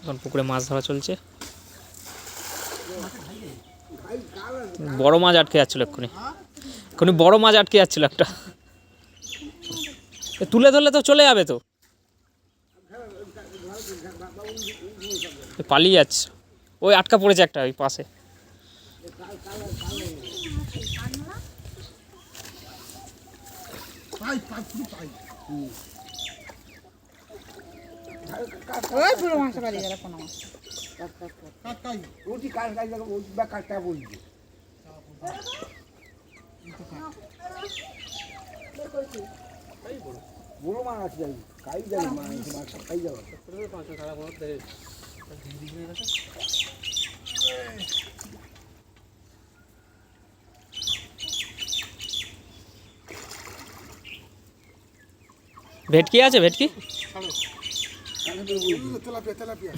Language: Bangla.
এখন পুকুরে মাছ ধরা চলছে। বড় মাছ আটকে যাচ্ছিল এক্ষুনি। এক্ষুনি বড় মাছ আটকে যাচ্ছিল একটা। তুলে ধরলে তো চলে যাবে তো। পালিয়ে যাচ্ছে। ওই আটকা পড়েছে একটা ওই পাশে। ওই পুরো মাসে বাড়ি গেল কোনো মাস রুটি কাজ কাজ বা কাজটা বলছি বড় মাছ আছে যাই কাই যাবে মাছ মাছ খাই যাবে ভেটকি আছে ভেটকি তেলাপিয়া তেলাপিয়া।